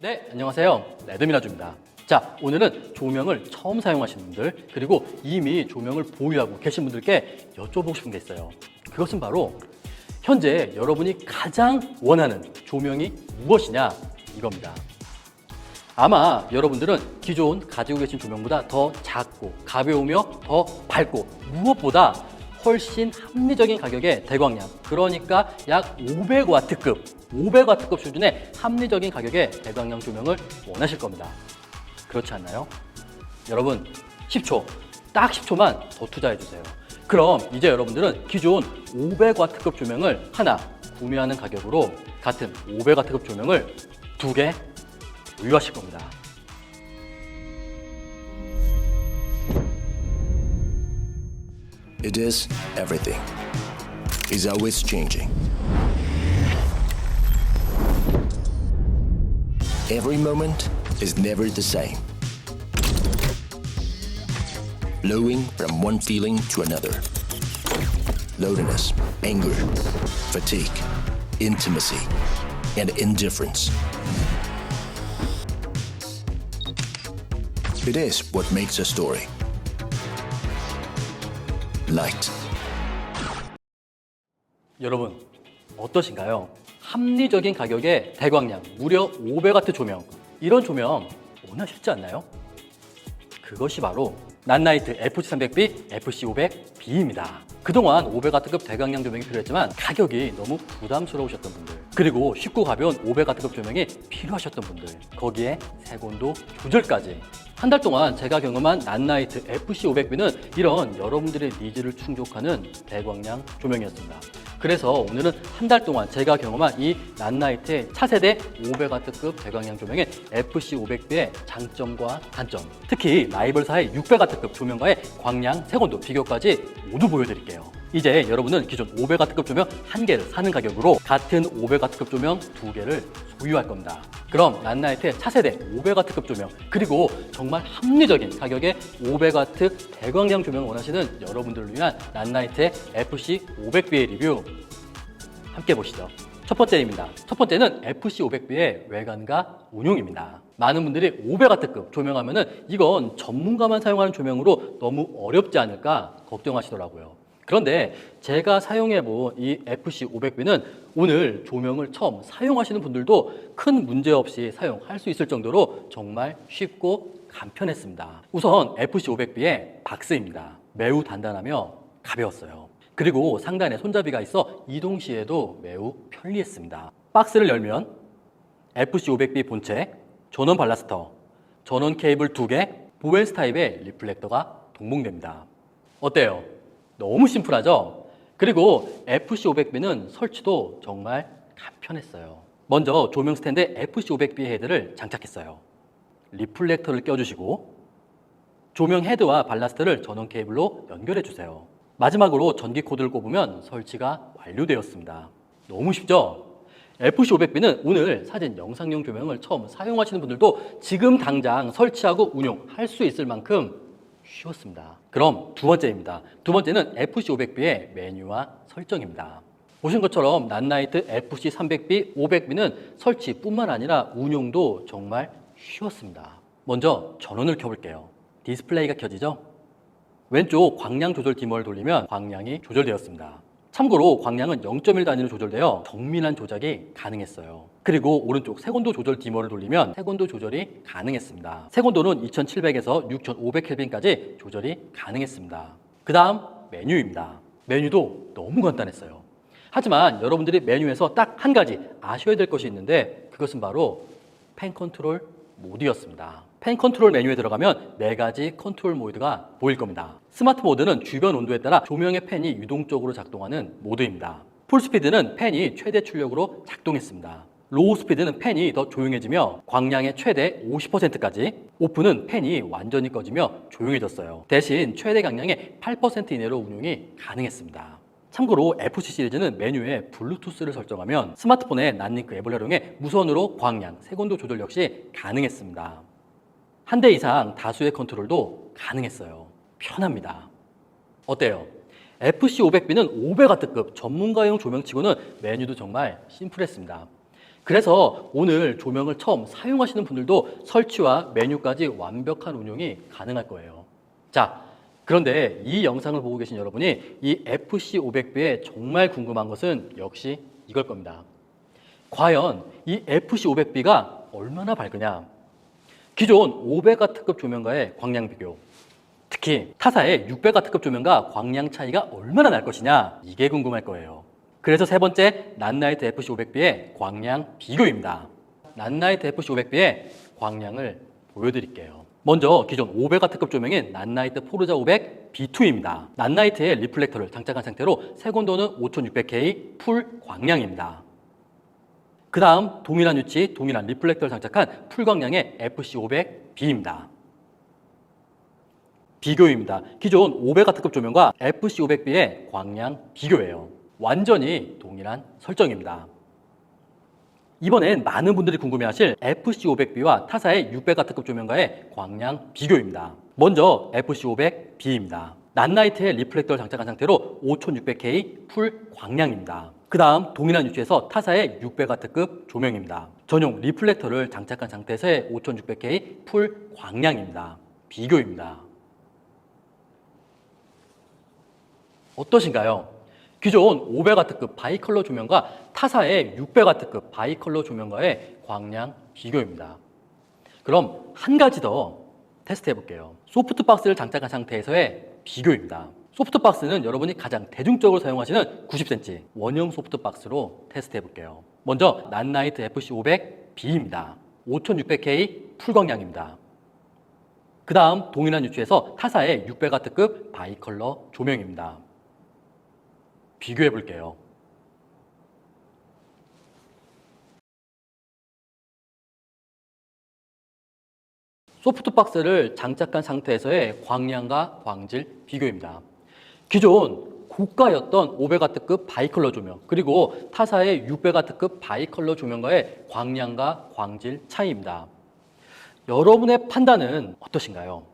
네, 안녕하세요. 레드미라주입니다. 자, 오늘은 조명을 처음 사용하시는 분들, 그리고 이미 조명을 보유하고 계신 분들께 여쭤보고 싶은 게 있어요. 그것은 바로 현재 여러분이 가장 원하는 조명이 무엇이냐 이겁니다. 아마 여러분들은 기존 가지고 계신 조명보다 더 작고 가벼우며 더 밝고 무엇보다 훨씬 합리적인 가격의 대광량 그러니까 약 500와트급 500와트급 수준의 합리적인 가격의 대광량 조명을 원하실 겁니다. 그렇지 않나요? 여러분 10초 딱 10초만 더 투자해 주세요. 그럼 이제 여러분들은 기존 500와트급 조명을 하나 구매하는 가격으로 같은 500와트급 조명을 두개 보유하실 겁니다. It is everything. Is always changing. Every moment is never the same. Flowing from one feeling to another. Loneliness, anger, fatigue, intimacy, and indifference. It is what makes a story. Light. 여러분 어떠신가요? 합리적인 가격의 대광량 무려 500와트 조명 이런 조명 원하시지 않나요? 그것이 바로 난나이트 FC300B, FC500B입니다. 그동안 500와트급 대광량 조명이 필요했지만 가격이 너무 부담스러우셨던 분들 그리고 쉽고 가벼운 500와트급 조명이 필요하셨던 분들 거기에 색온도 조절까지 한 달 동안 제가 경험한 난나이트 FC500B는 이런 여러분들의 니즈를 충족하는 대광량 조명이었습니다. 그래서 오늘은 한 달 동안 제가 경험한 이 난나이트의 차세대 500와트급 대광량 조명의 FC500B의 장점과 단점, 특히 라이벌사의 600와트급 조명과의 광량, 색온도 비교까지 모두 보여드릴게요. 이제 여러분은 기존 500와트급 조명 한 개를 사는 가격으로 같은 500와트급 조명 두 개를 소유할 겁니다. 그럼 난나이트의 차세대 500와트급 조명 그리고 정말 합리적인 가격의 500와트 대광량 조명을 원하시는 여러분들을 위한 난나이트의 FC 500B의 리뷰 함께 보시죠. 첫 번째입니다. 첫 번째는 FC500B의 외관과 운용입니다. 많은 분들이 500와트급 조명하면은 이건 전문가만 사용하는 조명으로 너무 어렵지 않을까 걱정하시더라고요. 그런데 제가 사용해 본 이 FC500B는 오늘 조명을 처음 사용하시는 분들도 큰 문제 없이 사용할 수 있을 정도로 정말 쉽고 간편했습니다. 우선 FC500B의 박스입니다. 매우 단단하며 가벼웠어요. 그리고 상단에 손잡이가 있어 이동 시에도 매우 편리했습니다. 박스를 열면 FC500B 본체, 전원 발라스터, 전원 케이블 2개, 보웰스 타입의 리플렉터가 동봉됩니다. 어때요? 너무 심플하죠? 그리고 FC500B는 설치도 정말 간편했어요. 먼저 조명 스탠드에 FC500B 헤드를 장착했어요. 리플렉터를 껴주시고 조명 헤드와 발라스트를 전원 케이블로 연결해 주세요. 마지막으로 전기 코드를 꼽으면 설치가 완료되었습니다. 너무 쉽죠? FC500B는 오늘 사진 영상용 조명을 처음 사용하시는 분들도 지금 당장 설치하고 운용할 수 있을 만큼 쉬웠습니다. 그럼 두 번째입니다. 두 번째는 FC500B의 메뉴와 설정입니다. 보신 것처럼 난나이트 FC300B, 500B는 설치뿐만 아니라 운용도 정말 쉬웠습니다. 먼저 전원을 켜볼게요. 디스플레이가 켜지죠? 왼쪽 광량 조절 디머를 돌리면 광량이 조절되었습니다. 참고로 광량은 0.1 단위로 조절되어 정밀한 조작이 가능했어요. 그리고 오른쪽 색온도 조절 디머를 돌리면 색온도 조절이 가능했습니다. 색온도는 2700에서 6500켈빈까지 조절이 가능했습니다. 그 다음 메뉴입니다. 메뉴도 너무 간단했어요. 하지만 여러분들이 메뉴에서 딱 한 가지 아셔야 될 것이 있는데 그것은 바로 펜 컨트롤 모드였습니다. 펜 컨트롤 메뉴에 들어가면 네 가지 컨트롤 모드가 보일 겁니다. 스마트 모드는 주변 온도에 따라 조명의 펜이 유동적으로 작동하는 모드입니다. 풀 스피드는 펜이 최대 출력으로 작동했습니다. 로우 스피드는 펜이 더 조용해지며 광량의 최대 50%까지 오프는 펜이 완전히 꺼지며 조용해졌어요. 대신 최대 강량의 8% 이내로 운용이 가능했습니다. 참고로 FC 시리즈는 메뉴에 블루투스를 설정하면 스마트폰의 난링크 앱을 활용해 무선으로 광량, 색온도 조절 역시 가능했습니다. 한 대 이상 다수의 컨트롤도 가능했어요. 편합니다. 어때요? FC500B는 500W급 전문가용 조명치고는 메뉴도 정말 심플했습니다. 그래서 오늘 조명을 처음 사용하시는 분들도 설치와 메뉴까지 완벽한 운용이 가능할 거예요. 자, 그런데 이 영상을 보고 계신 여러분이 이 FC500B에 정말 궁금한 것은 역시 이걸 겁니다. 과연 이 FC500B가 얼마나 밝으냐? 기존 500W 특급 조명과의 광량 비교. 특히 타사의 600W 특급 조명과 광량 차이가 얼마나 날 것이냐? 이게 궁금할 거예요. 그래서 세 번째 낫나이트 FC500B의 광량 비교입니다. 낫나이트 FC500B의 광량을 보여드릴게요. 먼저 기존 500W 특급 조명인 낫나이트 포르자 500 B2입니다. 낫나이트에 리플렉터를 장착한 상태로 색온도는 5600K 풀 광량입니다. 그 다음 동일한 위치, 동일한 리플렉터를 장착한 풀광량의 FC500B입니다. 비교입니다. 기존 500W 특급 조명과 FC500B의 광량 비교예요. 완전히 동일한 설정입니다. 이번엔 많은 분들이 궁금해하실 FC500B와 타사의 600W 특급 조명과의 광량 비교입니다. 먼저 FC500B입니다. 낫나이트에 리플렉터를 장착한 상태로 5600K 풀 광량입니다. 그 다음 동일한 위치에서 타사의 600W 특급 조명입니다. 전용 리플렉터를 장착한 상태에서의 5600K 풀 광량입니다. 비교입니다. 어떠신가요? 기존 500W급 바이컬러 조명과 타사의 600W급 바이컬러 조명과의 광량 비교입니다. 그럼 한 가지 더 테스트 해볼게요. 소프트박스를 장착한 상태에서의 비교입니다. 소프트박스는 여러분이 가장 대중적으로 사용하시는 90cm 원형 소프트박스로 테스트 해 볼게요. 먼저 낫나이트 FC500B입니다. 5600K 풀광량입니다. 그 다음 동일한 위치에서 타사의 600W급 바이컬러 조명입니다. 비교해 볼게요. 소프트박스를 장착한 상태에서의 광량과 광질 비교입니다. 기존 고가였던 500W급 바이컬러 조명 그리고 타사의 600W급 바이컬러 조명과의 광량과 광질 차이입니다. 여러분의 판단은 어떠신가요?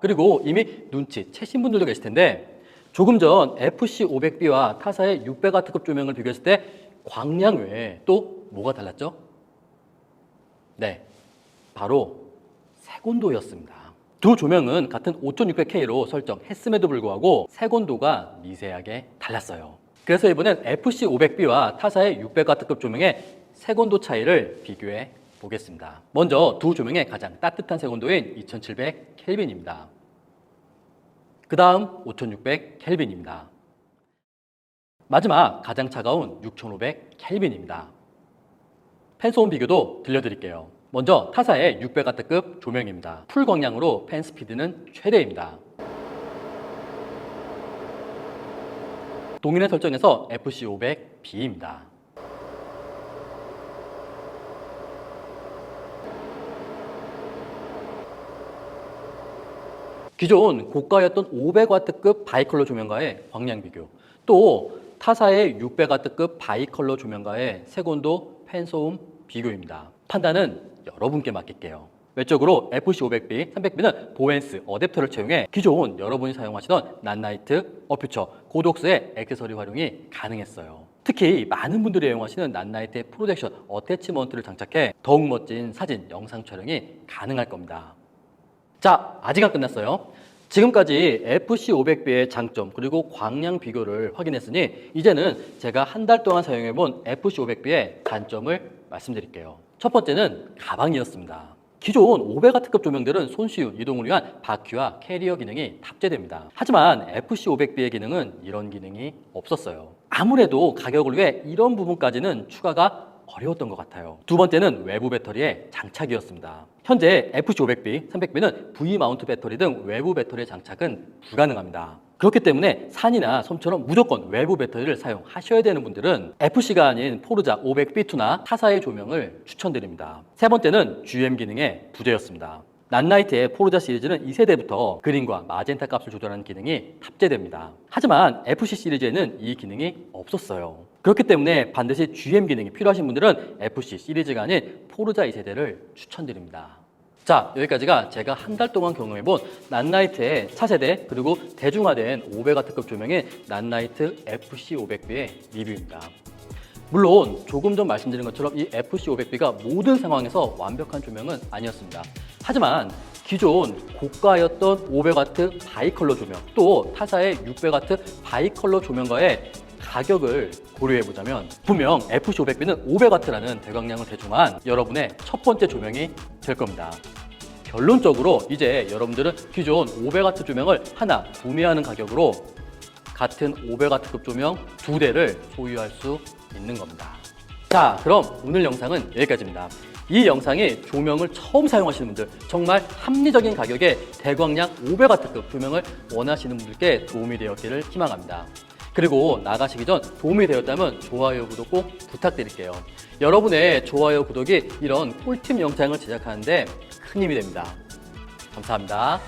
그리고 이미 눈치 채신 분들도 계실 텐데 조금 전 FC500B와 타사의 600W급 조명을 비교했을 때 광량 외에 또 뭐가 달랐죠? 네, 바로 색온도였습니다. 두 조명은 같은 5600K로 설정했음에도 불구하고 색온도가 미세하게 달랐어요. 그래서 이번엔 FC500B와 타사의 600W급 조명의 색온도 차이를 비교해 보겠습니다. 먼저 두 조명의 가장 따뜻한 색온도인 2700Kelvin입니다. 그 다음 5600Kelvin입니다. 마지막 가장 차가운 6500Kelvin입니다. 펜소음 비교도 들려드릴게요. 먼저 타사의 600W급 조명입니다. 풀 광량으로 펜 스피드는 최대입니다. 동일한 설정에서 FC500B입니다. 기존 고가였던 500W급 바이컬러 조명과의 광량 비교, 또 타사의 600W급 바이컬러 조명과의 색온도 펜소음 비교입니다. 판단은 여러분께 맡길게요. 외적으로 FC500B, 300B는 보엔스 어댑터를 채용해 기존 여러분이 사용하시던 낫나이트, 어퓨처, 고독스의 액세서리 활용이 가능했어요. 특히 많은 분들이 애용하시는 낫나이트의 프로젝션 어태치먼트를 장착해 더욱 멋진 사진, 영상 촬영이 가능할 겁니다. 자, 아직 안 끝났어요. 지금까지 FC500B의 장점 그리고 광량 비교를 확인했으니 이제는 제가 한 달 동안 사용해본 FC500B의 단점을 말씀드릴게요. 첫 번째는 가방이었습니다. 기존 500W 특급 조명들은 손쉬운 이동을 위한 바퀴와 캐리어 기능이 탑재됩니다. 하지만 FC500B의 기능은 이런 기능이 없었어요. 아무래도 가격을 위해 이런 부분까지는 추가가 어려웠던 것 같아요. 두 번째는 외부 배터리의 장착이었습니다. 현재 FC500B, 300B는 V 마운트 배터리 등 외부 배터리의 장착은 불가능합니다. 그렇기 때문에 산이나 섬처럼 무조건 외부 배터리를 사용하셔야 되는 분들은 FC가 아닌 포르자 500B2나 타사의 조명을 추천드립니다. 세 번째는 GM 기능의 부재였습니다. 낫나이트의 포르자 시리즈는 2세대부터 그린과 마젠타 값을 조절하는 기능이 탑재됩니다. 하지만 FC 시리즈에는 이 기능이 없었어요. 그렇기 때문에 반드시 GM 기능이 필요하신 분들은 FC 시리즈가 아닌 포르자 2세대를 추천드립니다. 자, 여기까지가 제가 한 달 동안 경험해본 낫나이트의 차세대 그리고 대중화된 500W 특급 조명인 낫나이트 FC500B의 리뷰입니다. 물론 조금 전 말씀드린 것처럼 이 FC500B가 모든 상황에서 완벽한 조명은 아니었습니다. 하지만 기존 고가였던 500W 바이컬러 조명 또 타사의 600W 바이컬러 조명과의 가격을 고려해 보자면 분명 FC500B는 500W라는 대광량을 대중한 여러분의 첫 번째 조명이 될 겁니다. 결론적으로 이제 여러분들은 기존 500W 조명을 하나 구매하는 가격으로 같은 500W급 조명 두 대를 소유할 수 있는 겁니다. 자, 그럼 오늘 영상은 여기까지입니다. 이 영상이 조명을 처음 사용하시는 분들, 정말 합리적인 가격에 대광량 500W급 조명을 원하시는 분들께 도움이 되었기를 희망합니다. 그리고 나가시기 전 도움이 되었다면 좋아요, 구독 꼭 부탁드릴게요. 여러분의 좋아요, 구독이 이런 꿀팁 영상을 제작하는데 큰 힘이 됩니다. 감사합니다.